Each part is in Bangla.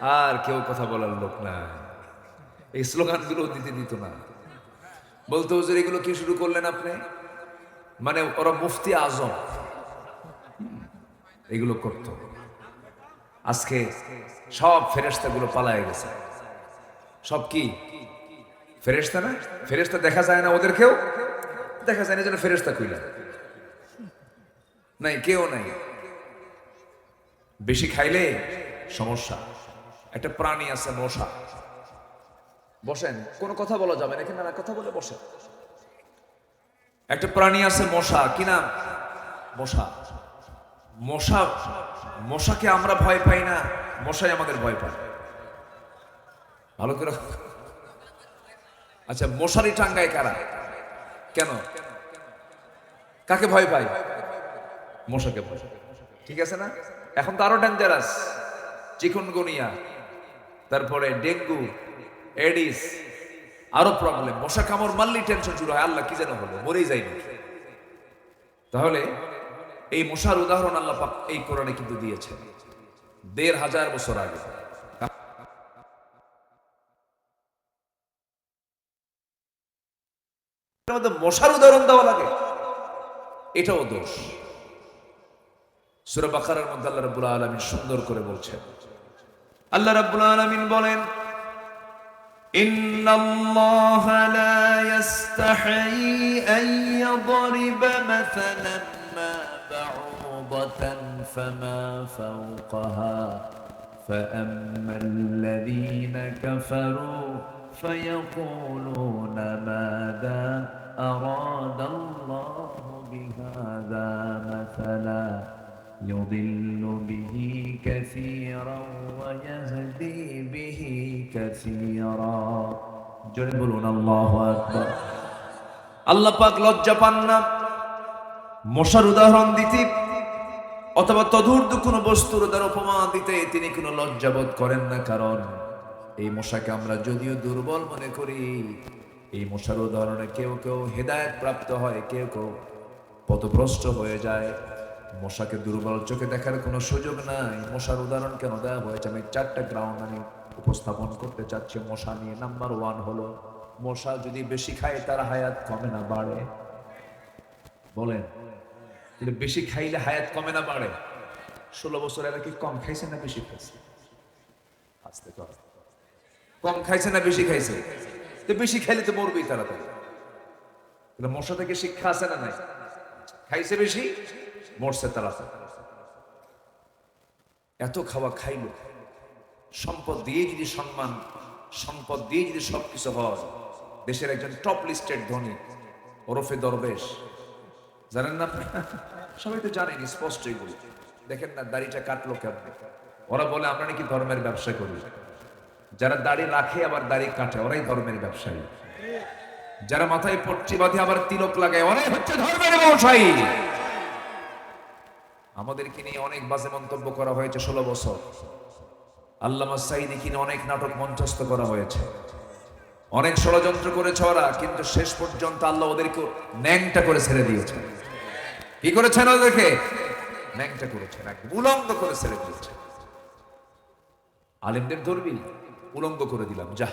আর কেউ কথা বলার লোক নাই এই স্লোগানগুলো দিতে দিত না। বলতো, হুজুর, এগুলো কি শুরু করলেন আপনি? মানে ওরা মুফতি আজম। এগুলো করতো। আজকে সব ফেরেস্তাগুলো পালায় গেছে। সব কি? ফেরেস্তা না? ফেরেস্তা দেখা যায় না ওদেরকেও দেখা যায় না যেন ফেরেস্তা কইলা নাই, কেউ নাই। বেশি খাইলে সমস্যা। একটা প্রাণী আছে মশা। বসেন, কোনো কথা বলা যাবে না, এখানে কথা বলে বসেন একটা প্রাণী আছে মশা, কি নাম? মশা। মশা, মশাকে আমরা ভয় পাই না, মশাই আমাদের ভয় পায়। ভালো করে আচ্ছা মশারি টাঙ্গায় কারা? কেন? কাকে ভয় পায়? মশাকে ভয় ঠিক আছে না? এখন তো আরও ডেঞ্জারাস চিকুনগুনিয়া। তারপরে ডেঙ্গু, এডিস, আরও প্রবলেম মশা কামড় মারলেই টেনশন শুরু হয়। আল্লাহ কি যেন হলো মরেই যায়নি তাহলে এই মশার উদাহরণ আল্লাহ পাক এই কোরআনে কিন্তু দিয়েছেন। দেড় হাজার বছর আগে। মশার উদাহরণ দেওয়া লাগে। এটাও দোষ। সুরা বাকারার মধ্যে আল্লাহ রাব্বুল আলামিন সুন্দর করে বলছেন আল্লাহ রাব্বুল আলামিন বলেন إن الله لا يستحي أن يضرب مثلا ما بعوضة فما فوقها فأما الذين كفروا فيقولون ماذا أراد الله بهذا مثلا يضل به كثيرا ويهدي به كثيرا جل الله أكبر আল্লাহ পাক লজ্জা পান না মশার উদাহরণ দিতে অথবা তদূর্দ কোনো বস্তুর দ্বারা উপমা দিতে তিনি কোনো লজ্জাবোধ করেন না কারণ এই মশাকে আমরা যদিও দুর্বল মনে করি এই মশার উদাহরণে কেউ কেউ হেদায়েত প্রাপ্ত হয় কেউ কেউ পথভ্রষ্ট হয়ে যায় মশাকে দুর্বল চোখে দেখার কোনো সুযোগ নাই। মশার উদাহরণ কেন দেওয়া হয়েছে? আমি চারটা গ্রাউন্ড আমি উপস্থাপন করতে চাচ্ছি। মশা নিয়ে নাম্বার ওয়ান হলো। মশা যদি বেশি খায়, তার হায়াত কমে না বাড়ে। বলেন বেশি খাইলে হায়াত কমে না বাড়ে? ষোলো বছর এরা কি কম খাইছে না বেশি খাইছে? আস্তে কর কম খাইছে না বেশি খাইছে? তো বেশি খাইলে তো মরবেই তাড়াতাড়ি। তাহলে মশা থেকে শিক্ষা আছে না নাই? খাইছে বেশি? মরছে তাড়াতাড়ি এত খাওয়া খাইলো। সম্পদ দিয়ে যদি সম্মান, সম্পদ দিয়ে যদি সবকিছু হয়, দেশের একজন টপ লিস্টেড ধনী, ওরফে দরবেশ। জানেন না সবাই তো জানেন, স্পষ্ট এগুলো। দেখেন না, দাড়িটা কাটলো কেমন? ওরা বলে, আমরা নাকি ধর্মের ব্যবসা করি। যারা দাড়ি রাখে, আবার দাড়ি কাটে, ওরাই ধর্মের ব্যবসায়ী। যারা মাথায় পট্টি বাঁধে, আবার তিলক লাগায়, ওরাই হচ্ছে ধর্মের ব্যবসায়ী। আমাদেরকে নিয়ে অনেক বাজে মন্তব্য করা হয়েছে ষোলো বছর। আল্লামা সাইদি কিনে অনেক নাটক মঞ্চস্থ করা হয়েছে। অনেক ষড়যন্ত্র করেছে ওরা, কিন্তু শেষ পর্যন্ত আল্লাহ ওদেরকে ন্যাংটা করে ছেড়ে দিয়েছে। কি করেছেন ওদেরকে? ন্যাংটা একদম উলঙ্গ করে ছেড়ে দিয়েছে। আলেমদের ধরবি উলঙ্গ করে দিলাম যা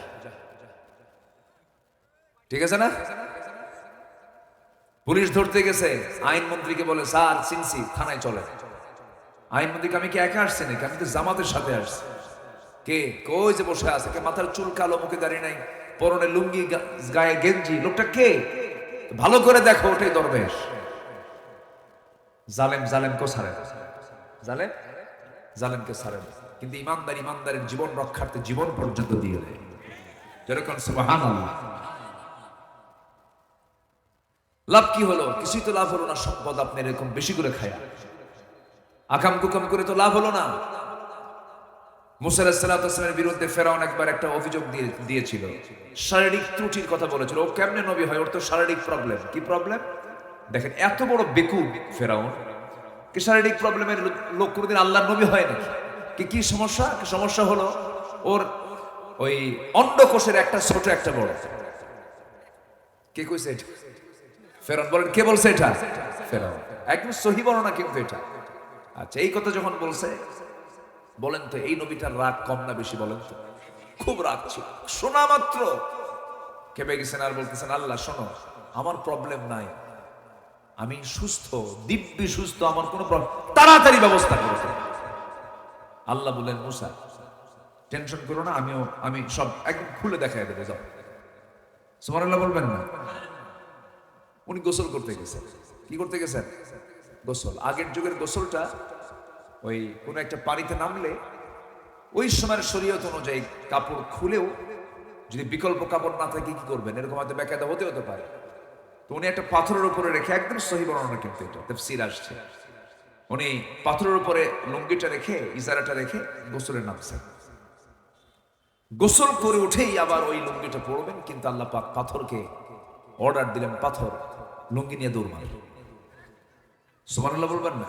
ঠিক আছে না? পুলিশ ধরতে গেছে। আইনমন্ত্রীকে বলে, স্যার, সিনসি, থানায় চলে আইনমন্ত্রীকে, আমি কি একা আসছি নাকি? আমি তো জামাতের সাথে আসছি। কে? কই যে বসে আছে? কে মাথার চুল কালো, মুখে দাঁড়িয়ে নাই, পরনে লুঙ্গি গায়ে গেঞ্জি। লোকটা কে? ভালো করে দেখো, ওটাই দরবেশ। জালেম জালেম কো না। জালেম? জালেমকে না। কিন্তু ইমানদার, ইমানদারের জীবন রক্ষার্থে জীবন পর্যন্ত দিয়ে দেয়। যেরকম সুবহানাল্লাহ। লাভ কি হলো? কিছুই তো লাভ হলো না সম্পদ আপনি এরকম বেশি করে খায়। আকাম কুকাম করে তো লাভ হলো না। মুসাল্লাহামের বিরুদ্ধে ফেরাউন একবার একটা অভিযোগ দিয়ে, দিয়েছিল। শারীরিক ত্রুটির কথা বলেছিল। ও কেমনে নবী হয়? ওর তো শারীরিক প্রবলেম কি প্রবলেম দেখেন, এত বড় বেকু ফেরাউন। কি শারীরিক প্রবলেমের লোক কোনোদিন আল্লাহ নবী হয় নাকি? কি কি সমস্যা? সমস্যা হলো? ওর ওই অন্ডকোষের একটা, ছোট একটা বড়। কে কইছে এটা ফেরাউন বলেন, কে বলছে এটা? ফেরাউন। একদম সহি বর্ণনা কিন্তু এটা। আচ্ছা এই কথা যখন বলছে, বলেন তো, এই নবীটার রাগ কম না বেশি বলেন তো? খুব রাগ ছিল। শোনা মাত্র। কেঁপে গেছেন আর বলতেছেন, আল্লাহ, শোনো, আমার প্রবলেম নাই। আমি সুস্থ, দিব্যি সুস্থ, আমার কোনো তাড়াতাড়ি ব্যবস্থা করে। আল্লাহ বলেন মুসা, টেনশন করো না, আমিও, আমি সব একদম খুলে দেখাই দেবো, যাও। সুমারাল্লাহ বলবেন না? উনি গোসল করতে গেছেন। কি করতে গেছেন? গোসল। আগের যুগের গোসলটা ওই কোনো একটা পানিতে নামলে ওই সময়ের শরীয়ত অনুযায়ী কাপড় খুলেও যদি বিকল্প কাপড় না থাকে, কি করবেন? এরকম হয়তো বেকায়দা হতে হতে পারে। তো উনি একটা পাথরের উপরে রেখে একদম সহি বর্ণনা কিন্তু এটা, তফসির আসছে। উনি পাথরের উপরে লুঙ্গিটা রেখে, ইজারাটা রেখে গোসলে নামছেন। গোসল করে উঠেই আবার ওই লুঙ্গিটা পরবেন, কিন্তু আল্লাহ পাক পাথরকে অর্ডার দিলেন পাথর, লুঙ্গি নিয়ে দৌড় মারে সুমানুল্লাহ বলবেন না?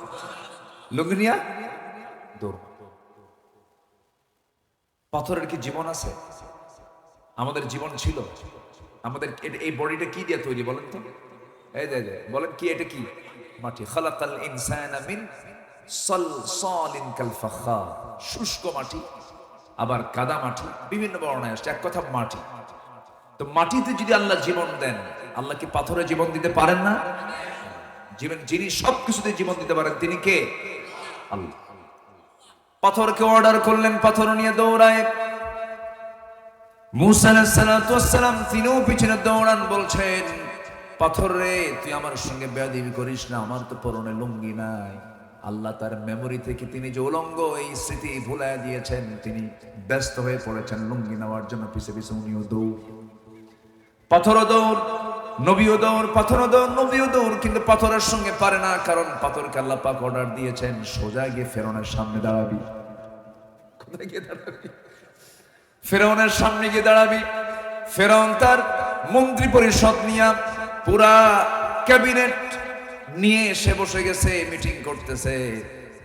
লুঙ্গি নিয়ে দৌড় পাথরের কি জীবন আছে? আমাদের জীবন ছিল। আমাদের এই বডিটা কি দিয়ে তৈরি বলেন তো? এই যে, বলেন কি, এটা কি? মাটি। খালাকাল ইনসানা মিন সলসলিন কাল ফাখার। শুষ্ক মাটি, আবার কাদা মাটি, বিভিন্ন বর্ণায় আসছে। এক কথা মাটি। তো মাটিতে যদি আল্লাহ জীবন দেন, আল্লাহ কি পাথরে জীবন দিতে পারেন না? জীবন, যিনি সব কিছুতে জীবন দিতে পারেন, তিনি কে? আল্লাহ। পাথরকে অর্ডার করলেন, পাথর নিয়ে দৌড়ায়। মুসা সালাম তিনিও পিছনে দৌড়ান, বলছেন, পাথর তুই আমার সঙ্গে বেয়াদিবি করিস না, আমার তো পরনে লুঙ্গি নাই। আল্লাহ তার মেমোরি থেকে তিনি যে উলঙ্গ, এই স্মৃতি ভুলাই দিয়েছেন, তিনি ব্যস্ত হয়ে পড়েছেন লুঙ্গি নেওয়ার জন্য, পিছে পিছে উনিও দৌড় পাথর দৌড়, নবীও দৌড় পাথর দৌড়, নবীও দৌড়, কিন্তু পাথরের সঙ্গে পারে না, কারণ পাথরকে আল্লাহ পাক অর্ডার দিয়েছেন, সোজা গিয়ে ফেরনের সামনে দাঁড়াবি। কোথায় গিয়ে দাঁড়াবি? ফেরাউনের সামনে গিয়ে দাঁড়াবি। ফেরন তার মন্ত্রী পরিষদ নিয়ে পুরা ক্যাবিনেট নিয়ে এসে বসে গেছে, মিটিং করতেছে।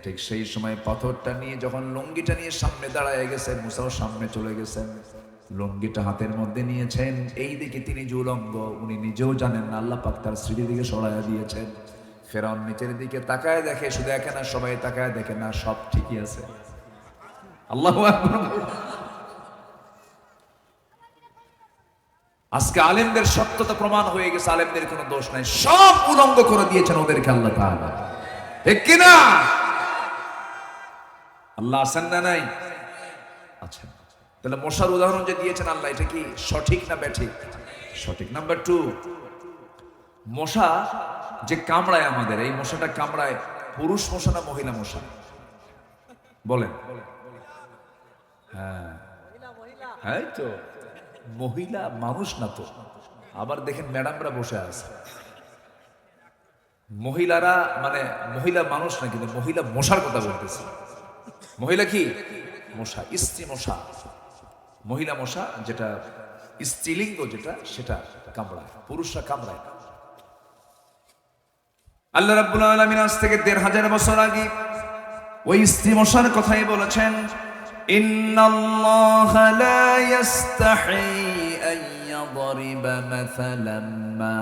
ঠিক সেই সময় পাথরটা নিয়ে, যখন লুঙ্গিটা নিয়ে সামনে দাঁড়ায় গেছে, মুসাও সামনে চলে গেছেন। লুঙ্গিটা হাতের মধ্যে নিয়েছেন। এই দিকে তিনি যে উনি নিজেও জানেন না, আল্লাহ পাক তার স্মৃতি দিকে সরাইয়া দিয়েছেন। ফেরাউন নিচের দিকে তাকায় দেখে, শুধু একে না, সবাই তাকায় দেখে, না, সব ঠিকই আছে। আল্লাহ আজকে আলেমদের সত্যতা প্রমাণ হয়ে গেছে, আলেমদের কোনো দোষ নাই। সব উলঙ্গ করে দিয়েছেন ওদেরকে আল্লাহ তাআলা। ঠিক কিনা? আল্লাহ আছেন না নাই? আচ্ছা তাহলে মশার উদাহরণ যে দিয়েছেন আল্লাহ, এটা কি সঠিক না ব্যাঠিক? সঠিক। নাম্বার টু মশা যে কামড়ায় আমাদের, এই মশাটা কামড়ায় পুরুষ মশা না মহিলা মশা? বলেন। হ্যাঁ। তো, মহিলা মানুষ না তো। আবার দেখেন ম্যাডামরা বসে আছে। মহিলারা মানে মহিলা মানুষ না, কিন্তু মহিলা মশার কথা বলতেছে। মহিলা কি? মশা, স্ত্রী মশা। মহিলা মশা, যেটা স্ত্রীলিঙ্গ যেটা, সেটা কামড়ায়, পুরুষরা কামড়ায়। আল্লাহ রাব্বুল আলামিন আজ থেকে দেড় হাজার বছর আগে ওই স্ত্রী মশার কথাই বলেছেন, ইন্নাল্লাহা লা ইস্তাহি আন মাসালাম মা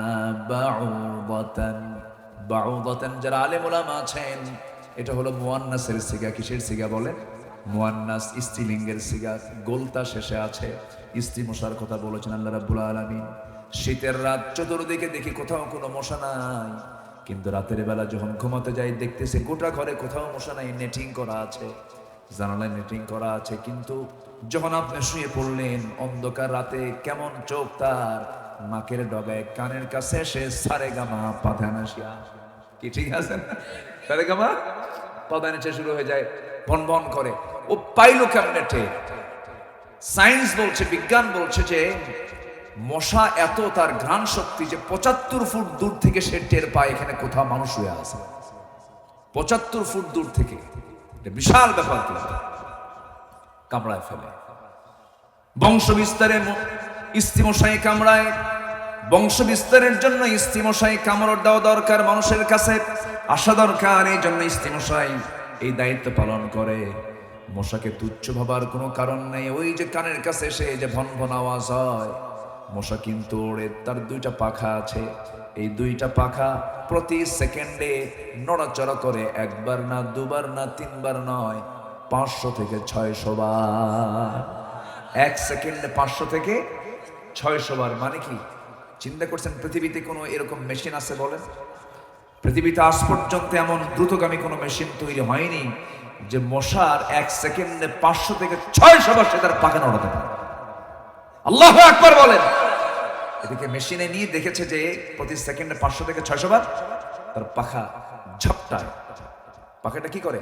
বাউদাতান বাউদাতান, যারা আলেম আছেন, এটা হলো মুয়ান্নাসের সিগা, কিসের সিগা বলে মুয়ান্নাস স্ত্রীলিঙ্গের সিগা গোলতা শেষে আছে। স্ত্রী মশার কথা বলেছেন আল্লাহ রাব্বুল আলামিন। শীতের রাত চতুর্দিকে দেখি কোথাও কোনো মশা নাই। কিন্তু রাতের বেলা যখন ঘুমাতে যাই, দেখতেছে গোটা ঘরে কোথাও মশা নাই নেটিং করা আছে। জানালায় নেটিং করা আছে, কিন্তু যখন আপনি শুয়ে পড়লেন, অন্ধকার রাতে কেমন চোখ তার নাকের ডগায় কানের কাছে সে সারে গামা পাধান আসিয়া। কি ঠিক আছে সারে গামা পাধান শুরু হয়ে যায় ভন ভন করে। ও পাইলো কেমনে সায়েন্স বলছে, বিজ্ঞান বলছে যে, মশা এত তার ঘ্রাণ শক্তি যে পঁচাত্তর ফুট দূর থেকে সে টের পায় এখানে কোথাও মানুষ হয়ে আছে। পঁচাত্তর ফুট দূর থেকে। বিশাল ব্যাপার কামড়ায় ফেলে। বংশ বিস্তারে ম- স্ত্রী মশাই কামড়ায়। বংশ বিস্তারের জন্য স্ত্রী মশাই কামড় দেওয়া দরকার মানুষের কাছে। আসা দরকার, এই জন্য স্ত্রী মশাই এই দায়িত্ব পালন করে। মশাকে তুচ্ছ ভাবার কোনো কারণ নেই। ওই যে কানের কাছে এসে যে ভন ভন আওয়াজ হয়, মশা কিন্তু ওড়ে, তার দুইটা পাখা আছে। এই দুইটা পাখা প্রতি সেকেন্ডে নড়াচড়া করে, একবার না, দুবার না, তিনবার নয়, পাঁচশো থেকে ছয়শো বার। এক সেকেন্ডে পাঁচশো থেকে ছয়শো বার মানে কি? চিন্তা করছেন পৃথিবীতে কোনো এরকম মেশিন আছে বলেন? পৃথিবীতে আজ পর্যন্ত এমন দ্রুতগামী কোনো মেশিন তৈরি হয়নি যে মশার এক সেকেন্ডে পাঁচশো থেকে ছয়শো বার সে তার পাখা নড়াতে পারে। আল্লাহ একবার বলেন। এদিকে মেশিনে নিয়ে দেখেছে যে প্রতি সেকেন্ডে পাঁচশো থেকে ছয়শো বার তার পাখা ঝাপটায়। পাখাটা কি করে?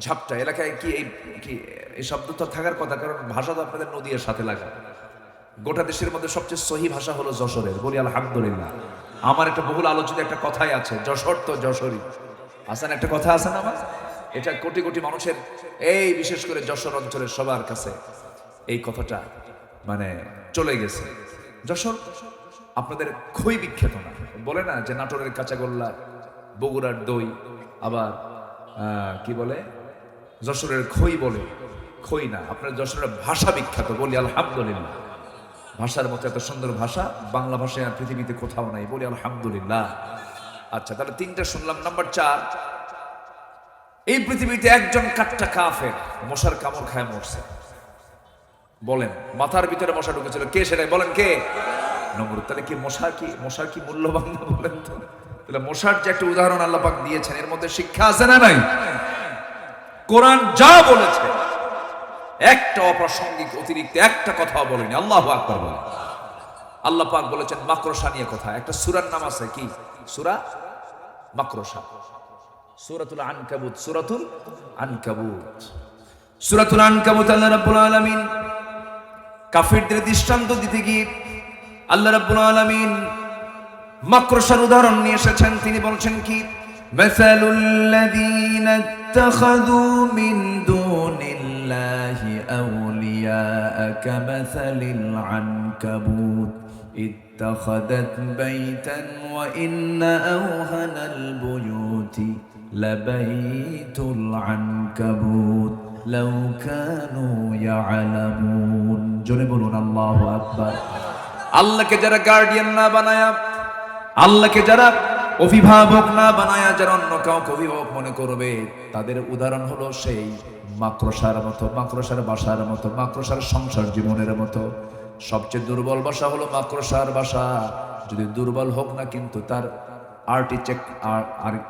ঝাপটা এলাকায় কি এই কি এই শব্দ তো থাকার কথা, কারণ ভাষা তো আপনাদের নদীর সাথে লাগা। গোটা দেশের মধ্যে সবচেয়ে সহি ভাষা হলো যশোরের। বলি আলহামদুলিল্লাহ। আমার একটা বহুল আলোচিত একটা কথাই আছে, যশোর তো যশোরই। আসান একটা কথা আছে না আমার? এটা কোটি কোটি মানুষের, এই বিশেষ করে যশোর অঞ্চলের সবার কাছে এই কথাটা মানে চলে গেছে। যশোর আপনাদের খই বিখ্যাত না? বলে না যে নাটোরের কাঁচাগোল্লা, বগুড়ার দই, আবার কি বলে? যশোরের খই বলে, খই না, আপনার যশোরের ভাষা বিখ্যাত বলি আলহামদুলিল্লাহ। ভাষার মতো এত সুন্দর ভাষা, বাংলা ভাষায় আর পৃথিবীতে কোথাও নাই বলি আলহামদুলিল্লাহ। আচ্ছা তাহলে তিনটা শুনলাম। নাম্বার চার এই পৃথিবীতে একজন কাটটা কাফের, মশার কামড় খায় মরছে। বলেন, মাথার ভিতরে মশা ঢুকেছিল। কে সেটাই বলেন, কে? নম্বর তাহলে কি মশা কি, মশার কি মূল্যবান না বলেন তো? তাহলে মশার যে একটা উদাহরণ আল্লাহ পাক দিয়েছেন, এর মধ্যে শিক্ষা আছে না নাই? কোরআন যা বলেছে, একটা অপ্রাসঙ্গিক, অতিরিক্ত একটা কথা বলেনি। আল্লাহ আকবার বলে আল্লাহ পাক বলেছেন, মাকড়সা নিয়ে কথা। একটা সুরার নাম আছে কি? সুরা মাকড়সা। সুরাতুল আনকাবুত সুরাতুল আনকাবুত সুরাতুল আনকাবুত আল্লাহ রাব্বুল আলামিন কাফিরদের দৃষ্টান্ত দিতে গিয়ে আল্লাহ রাব্বুল আলামিন মাকড়সার উদাহরণ নিয়ে এসেছেন তিনি বলছেন কি مثل الذين اتخذوا من دون الله أولياء كمثل العنكبوت اتخذت بيتا وإن أوهن البيوت لبيت العنكبوت لو كانوا يعلمون جنبون الله أكبر আল্লাহকে যারা গার্ডিয়ান না বানায়া আল্লাহকে যারা অভিভাবক না বানায়া যারা অন্য কাউকে অভিভাবক মনে করবে তাদের উদাহরণ হলো সেই মাকড়সার মতো মাকড়সার বাসার মতো মাকড়সার সংসার জীবনের মতো সবচেয়ে দুর্বল বাসা হলো মাকড়সার বাসা যদি দুর্বল হোক না কিন্তু তার আর্টিটেক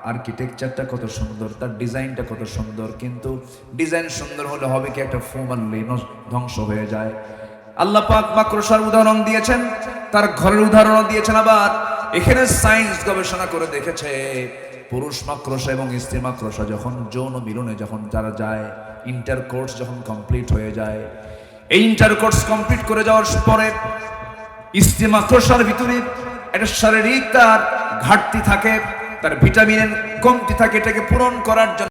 আর্কিটেকচারটা কত সুন্দর, তার ডিজাইনটা কত সুন্দর, কিন্তু ডিজাইন সুন্দর হলে হবে কি একটা ফু মারলেই নষ্ট- ধ্বংস হয়ে যায়। আল্লাহ পাক মাকড়সার উদাহরণ দিয়েছেন, তার ঘরের উদাহরণ দিয়েছেন আবার। এখানে সায়েন্স গবেষণা করে দেখেছে, পুরুষ মাকড়সা এবং স্ত্রী মাকড়সা যখন যৌন মিলনে যখন তারা যায় ইন্টার কোর্স যখন কমপ্লিট হয়ে যায়, এই ইন্টার কোর্স কমপ্লিট করে যাওয়ার পরে স্ত্রী মাকড়সার ভিতরে একটা শারীরিক তার ঘাটতি থাকে তার ভিটামিনের কমতি থাকে এটাকে পূরণ করার জন্য